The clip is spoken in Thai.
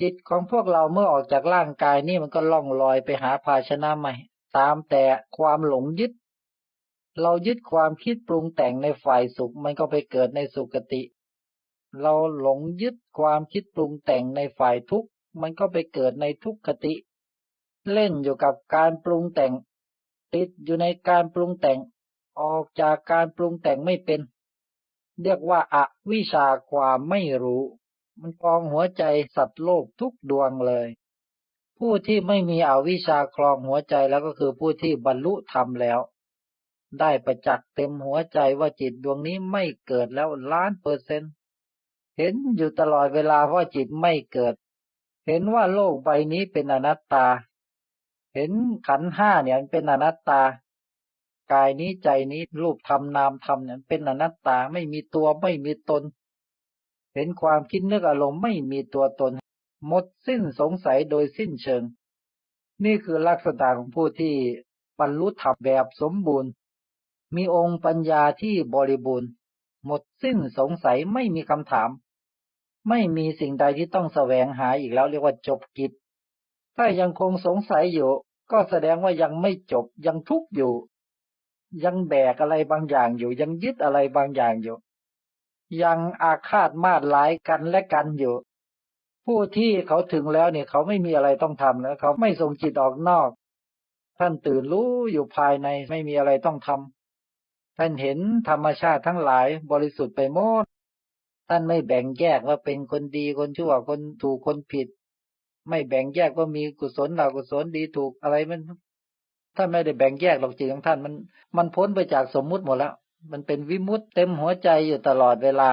จิตของพวกเราเมื่อออกจากร่างกายนี่มันก็ล่องลอยไปหาภาชนะใหม่ ตามแต่ความหลงยึด เรายึดความคิดปรุงแต่งในฝ่ายสุขมันก็ไปเกิดในสุคติ เราหลงยึดความคิดปรุงแต่งในฝ่ายทุกข์มันก็ไปเกิดในทุกขติ เล่นอยู่กับการปรุงแต่ง ติดอยู่ในการปรุงแต่ง ออกจากการปรุงแต่งไม่เป็น เรียกว่าอาวิชาความไม่รู้ มันกองหัวใจสัตว์โลกทุกดวงเลย ผู้ที่ไม่มีอวิชชาคลองหัวใจแล้วก็คือผู้ที่บรรลุธรรมแล้ว ได้ประจักษ์เต็มหัวใจว่าจิตดวงนี้ไม่เกิดแล้วล้านเปอร์เซ็นต์เห็นอยู่ตลอดเวลาว่าจิตไม่เกิด เห็นว่าโลกใบนี้เป็นอนัตตา เห็นขันห้าเนี่ยเป็นอนัตตากายนี้ใจนี้รูปธรรมนามธรรมเนี่ยเป็นอนัตตาไม่มีตัวไม่มีตน เห็นความคิดนึกอารมณ์ไม่มีตัวตน หมดสิ้นสงสัยโดยสิ้นเชิง นี่คือลักษณะของผู้ที่บรรลุธรรมแบบสมบูรณ์ มีองค์ปัญญาที่บริบูรณ์ หมดสิ้นสงสัยไม่มีคำถาม ไม่มีสิ่งใดที่ต้องแสวงหาอีกแล้วเรียกว่าจบกิจ ถ้ายังคงสงสัยอยู่ ก็แสดงว่ายังไม่จบยังทุกข์อยู่ ยังแบกอะไรบางอย่างอยู่ ยังยึดอะไรบางอย่างอยู่ ยังอาฆาตมาดร้ายกันและกันอยู่ ผู้ที่เขาถึงแล้วเนี่ยเขาไม่มีอะไรต้องทำแล้วเขาไม่ส่งจิตออกนอก ท่านตื่นรู้อยู่ภายในไม่มีอะไรต้องทำท่านเห็นธรรมชาติทั้งหลายบริสุทธิ์ไปหมดท่านไม่แบ่งแยกว่าเป็นคนดีคนชั่วคนถูกคนผิด ไม่แบ่งแยกว่ามีกุศลหรือกุศลดีถูกอะไรมันท่านไม่ได้แบ่งแยกหรอกจิตของท่านมัน มันพ้นไปจากสมมุติหมดแล้ว มันเป็นวิมุตเต็มหัวใจอยู่ตลอดเวลา